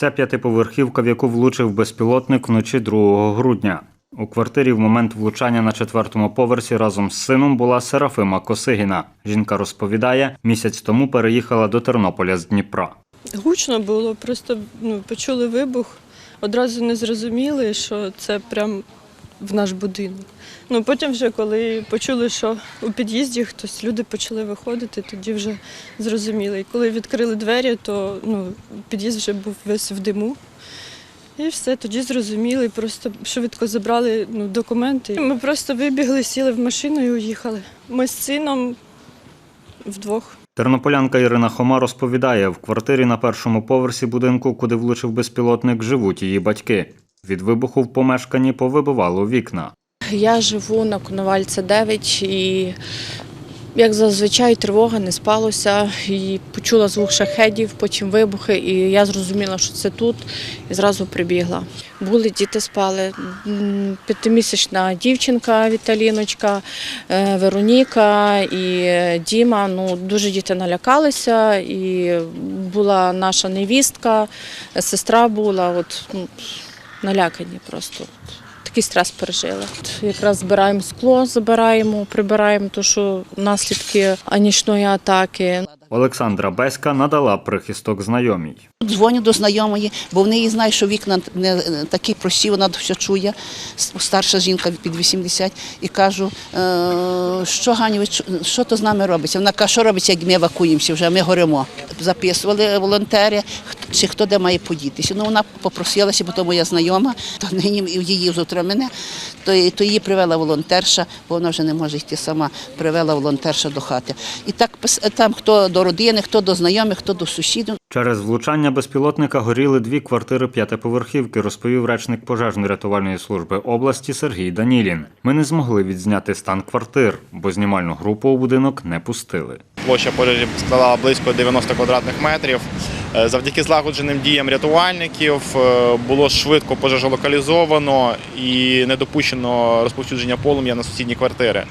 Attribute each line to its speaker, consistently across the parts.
Speaker 1: Це п'ятиповерхівка, в яку влучив безпілотник вночі 2 грудня. У квартирі в момент влучання на четвертому поверсі разом з сином була Серафима Косигіна. Жінка розповідає, місяць тому переїхала до Тернополя з Дніпра.
Speaker 2: Гучно було, просто ну, почули вибух, одразу не зрозуміли, що це прям в наш будинок. Ну, потім вже, коли почули, що у під'їзді хтось, люди почали виходити, тоді вже зрозуміли. І коли відкрили двері, то ну, під'їзд вже був весь в диму. І все, тоді зрозуміли, просто швидко забрали ну, документи. Ми просто вибігли, сіли в машину і уїхали. Ми з сином вдвох.
Speaker 1: Тернополянка Ірина Хома розповідає, в квартирі на першому поверсі будинку, куди влучив безпілотник, живуть її батьки. Від вибуху в помешканні повибивало вікна.
Speaker 3: Я живу на Коновальця 9 і, як зазвичай, тривога не спалося. І почула звук шахедів, потім вибухи, і я зрозуміла, що це тут, і зразу прибігла. Були діти спали. П'ятимісячна дівчинка Віталіночка, е, Вероніка і е, Діма. Ну, дуже діти налякалися. І була наша невістка, сестра була. От, ну, налякані просто. Такий стрес пережили. Якраз збираємо скло, забираємо, прибираємо, то що наслідки нічної атаки.
Speaker 1: Олександра Беська надала прихисток знайомій.
Speaker 4: Дзвоню до знайомої, бо в неї знає, що вікна не такі прості, вона все чує. Старша жінка під 80, і кажу, е, що Ганю, що то з нами робиться? Вона каже, що робиться, як ми евакуємося, вже ми горимо. Записували волонтери, чи хто де має подітися. Ну вона попросилася, бо то моя знайома, то нині її завтра мене, то, то її привела волонтерша, бо вона вже не може йти сама. Привела волонтерша до хати. І так пис- там хто до родини, хто до знайомих, хто до сусідів.
Speaker 1: Через влучання безпілотника горіли дві квартири п'ятиповерхівки, розповів речник пожежно-рятувальної служби області Сергій Данілін. Ми не змогли відзняти стан квартир, бо знімальну групу у будинок не пустили.
Speaker 5: Площа пожежі складала близько 90 квадратних метрів. Е, Завдяки злагодженим діям рятувальників е, було швидко пожежолокалізовано і не допущено розповсюдження полум'я на сусідні квартири.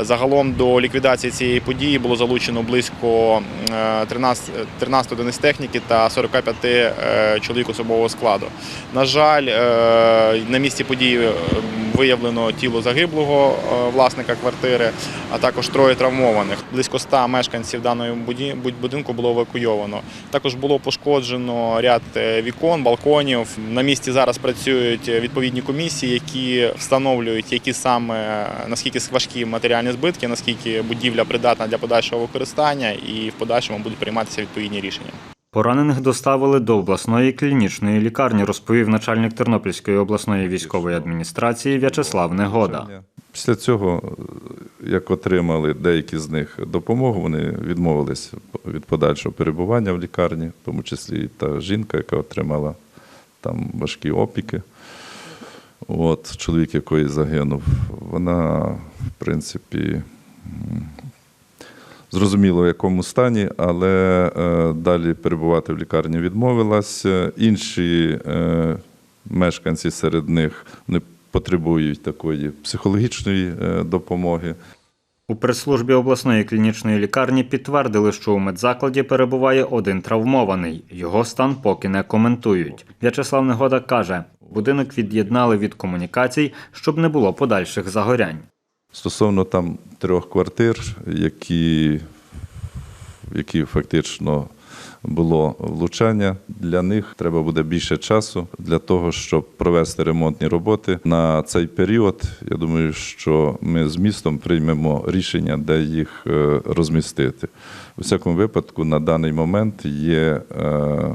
Speaker 5: Загалом до ліквідації цієї події було залучено близько е, 13, 13 одиниць техніки та 45 е, чоловік особового складу. На жаль, е, на місці події виявлено тіло загиблого власника квартири, а також троє травмованих. Близько 100 мешканців даної будинку було евакуйовано. Також було пошкоджено ряд вікон, балконів. На місці зараз працюють відповідні комісії, які встановлюють, які саме наскільки важкі матеріальні збитки, наскільки будівля придатна для подальшого використання, і в подальшому будуть прийматися відповідні рішення.
Speaker 1: Поранених доставили до обласної клінічної лікарні, розповів начальник Тернопільської обласної військової адміністрації В'ячеслав Негода.
Speaker 6: Після цього, як отримали деякі з них допомогу, вони відмовились від подальшого перебування в лікарні, в тому числі і та жінка, яка отримала там важкі опіки. От, чоловік, якої загинув, вона, в принципі, зрозуміло, в якому стані, але е, далі перебувати в лікарні відмовилась. Е, Інші е, мешканці серед них не потребують такої психологічної е, допомоги.
Speaker 1: У прес-службі обласної клінічної лікарні підтвердили, що у медзакладі перебуває один травмований. Його стан поки не коментують. В'ячеслав Негода каже, будинок від'єднали від комунікацій, щоб не було подальших загорянь.
Speaker 6: Стосовно там трьох квартир, які, які фактично було влучання, для них треба буде більше часу для того, щоб провести ремонтні роботи. На цей період я думаю, що ми з містом приймемо рішення, де їх е, розмістити. У всякому випадку, на даний момент є е,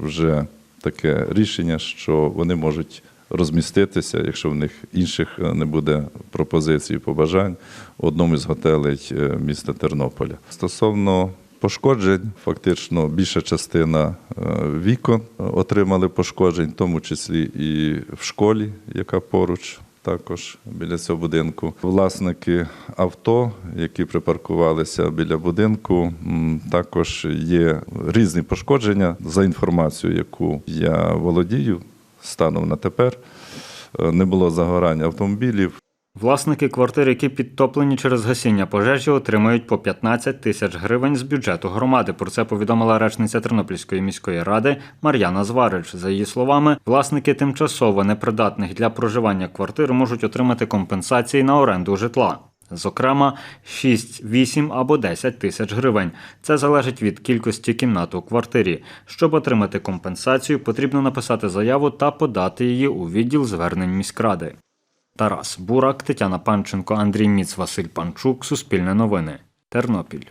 Speaker 6: вже таке рішення, що вони можуть розміститися, якщо в них інших е, не буде пропозицій, побажань в одному із готелей е, міста Тернополя. Стосовно пошкоджень, фактично більша частина е, вікон отримали пошкоджень, в тому числі і в школі, яка поруч. Також біля цього будинку власники авто, які припаркувалися біля будинку, також є різні пошкодження за інформацією, яку я володію станом на тепер. Е, Не було загорання автомобілів,
Speaker 1: Власники квартир, які підтоплені через гасіння пожежі, отримають по 15 тисяч гривень з бюджету громади. Про це повідомила речниця Тернопільської міської ради Мар'яна Зварич. За її словами, власники тимчасово непридатних для проживання квартир можуть отримати компенсації на оренду житла. Зокрема, 6, 8 або 10 тисяч гривень. Це залежить від кількості кімнат у квартирі. Щоб отримати компенсацію, потрібно написати заяву та подати її у відділ звернень міськради. Тарас Бурак, Тетяна Панченко, Андрій Міц, Василь Панчук. Суспільне новини. Тернопіль.